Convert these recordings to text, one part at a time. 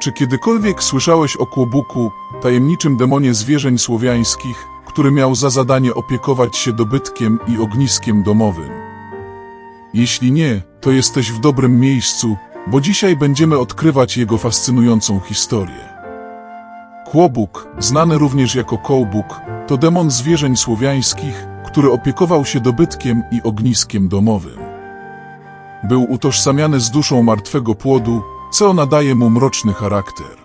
Czy kiedykolwiek słyszałeś o Kłobuku, tajemniczym demonie zwierzeń słowiańskich, który miał za zadanie opiekować się dobytkiem i ogniskiem domowym? Jeśli nie, to jesteś w dobrym miejscu, bo dzisiaj będziemy odkrywać jego fascynującą historię. Kłobuk, znany również jako Kołbuk, to demon zwierzeń słowiańskich, który opiekował się dobytkiem i ogniskiem domowym. Był utożsamiany z duszą martwego płodu, co nadaje mu mroczny charakter.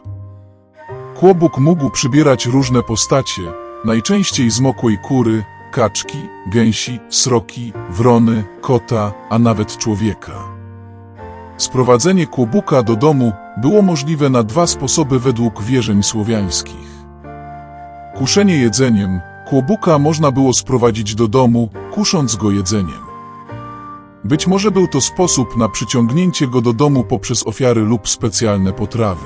Kłobuk mógł przybierać różne postacie, najczęściej zmokłej kury, kaczki, gęsi, sroki, wrony, kota, a nawet człowieka. Sprowadzenie kłobuka do domu było możliwe na dwa sposoby według wierzeń słowiańskich. Kuszenie jedzeniem, kłobuka można było sprowadzić do domu, kusząc go jedzeniem. Być może był to sposób na przyciągnięcie go do domu poprzez ofiary lub specjalne potrawy.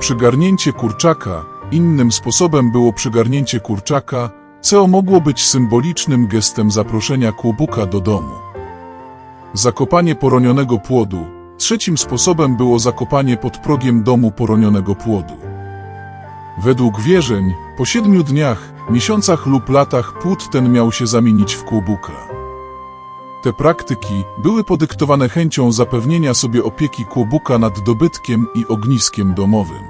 Przygarnięcie kurczaka, innym sposobem było przygarnięcie kurczaka, co mogło być symbolicznym gestem zaproszenia kłobuka do domu. Zakopanie poronionego płodu. Trzecim sposobem było zakopanie pod progiem domu poronionego płodu. Według wierzeń, po siedmiu dniach, miesiącach lub latach płód ten miał się zamienić w kłobuka. Te praktyki były podyktowane chęcią zapewnienia sobie opieki kłobuka nad dobytkiem i ogniskiem domowym.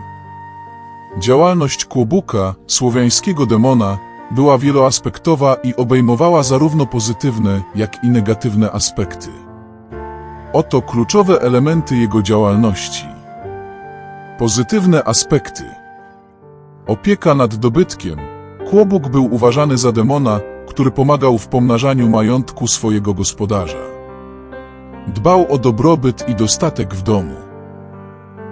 Działalność kłobuka, słowiańskiego demona, była wieloaspektowa i obejmowała zarówno pozytywne, jak i negatywne aspekty. Oto kluczowe elementy jego działalności. Pozytywne aspekty. Opieka nad dobytkiem. Kłobuk był uważany za demona, który pomagał w pomnażaniu majątku swojego gospodarza. Dbał o dobrobyt i dostatek w domu.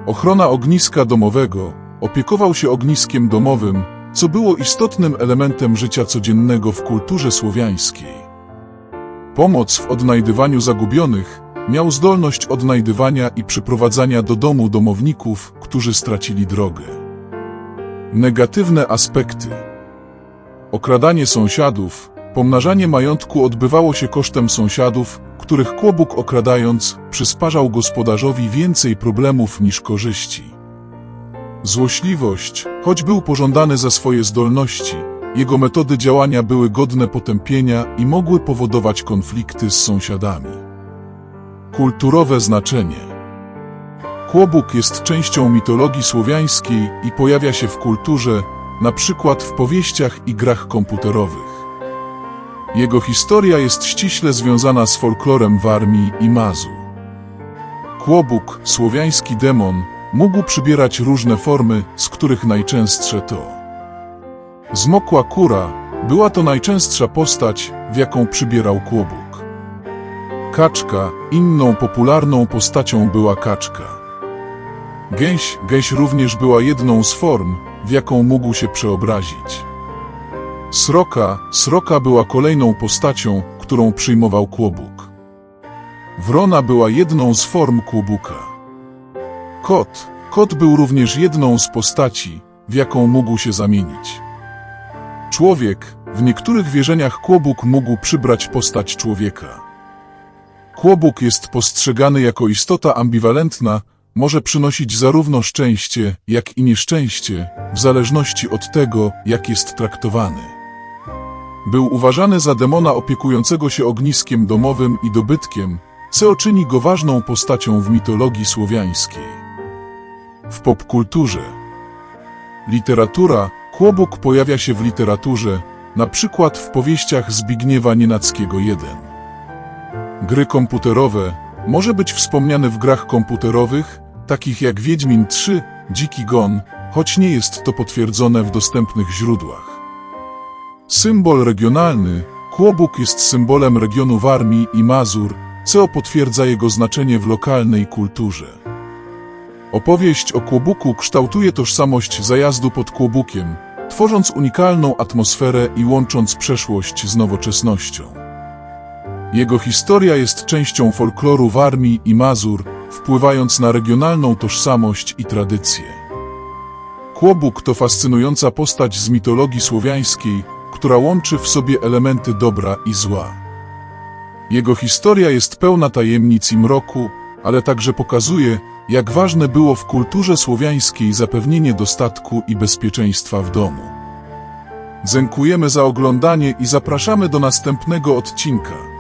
Ochrona ogniska domowego. Opiekował się ogniskiem domowym, co było istotnym elementem życia codziennego w kulturze słowiańskiej. Pomoc w odnajdywaniu zagubionych miał zdolność odnajdywania i przyprowadzania do domu domowników, którzy stracili drogę. Negatywne aspekty. Okradanie sąsiadów, pomnażanie majątku odbywało się kosztem sąsiadów, których kłobuk okradając przysparzał gospodarzowi więcej problemów niż korzyści. Złośliwość, choć był pożądany za swoje zdolności, jego metody działania były godne potępienia i mogły powodować konflikty z sąsiadami. Kulturowe znaczenie Kłobuk jest częścią mitologii słowiańskiej i pojawia się w kulturze, na przykład w powieściach i grach komputerowych. Jego historia jest ściśle związana z folklorem Warmii i Mazur. Kłobuk, słowiański demon, mógł przybierać różne formy, z których najczęstsze to Zmokła kura, była to najczęstsza postać, w jaką przybierał kłobuk. Kaczka, inną popularną postacią była kaczka. Gęś, gęś również była jedną z form, w jaką mógł się przeobrazić. Sroka, sroka była kolejną postacią, którą przyjmował kłobuk. Wrona była jedną z form kłobuka. Kot, kot był również jedną z postaci, w jaką mógł się zamienić. Człowiek, w niektórych wierzeniach kłobuk mógł przybrać postać człowieka. Kłobuk jest postrzegany jako istota ambiwalentna, może przynosić zarówno szczęście, jak i nieszczęście, w zależności od tego, jak jest traktowany. Był uważany za demona opiekującego się ogniskiem domowym i dobytkiem, co czyni go ważną postacią w mitologii słowiańskiej. W popkulturze Literatura Kłobuk pojawia się w literaturze, na przykład w powieściach Zbigniewa Nienackiego 1. Gry komputerowe może być wspomniany w grach komputerowych, takich jak Wiedźmin 3, Dziki Gon, choć nie jest to potwierdzone w dostępnych źródłach. Symbol regionalny Kłobuk jest symbolem regionu Warmii i Mazur, co potwierdza jego znaczenie w lokalnej kulturze. Opowieść o Kłobuku kształtuje tożsamość zajazdu pod Kłobukiem, tworząc unikalną atmosferę i łącząc przeszłość z nowoczesnością. Jego historia jest częścią folkloru Warmii i Mazur, wpływając na regionalną tożsamość i tradycje. Kłobuk to fascynująca postać z mitologii słowiańskiej, która łączy w sobie elementy dobra i zła. Jego historia jest pełna tajemnic i mroku, ale także pokazuje, jak ważne było w kulturze słowiańskiej zapewnienie dostatku i bezpieczeństwa w domu. Dziękujemy za oglądanie i zapraszamy do następnego odcinka.